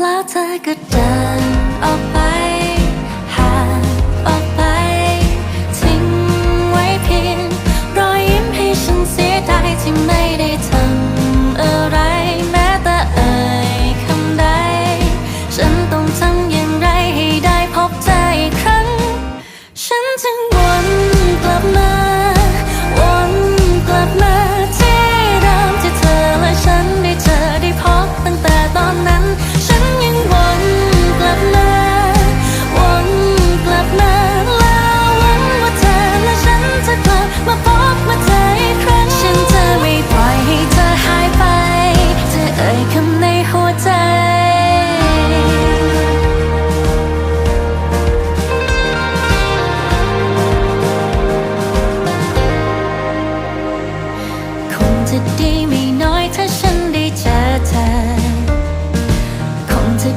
แล้วเธอก็เดินออกไป redeeming night. I shall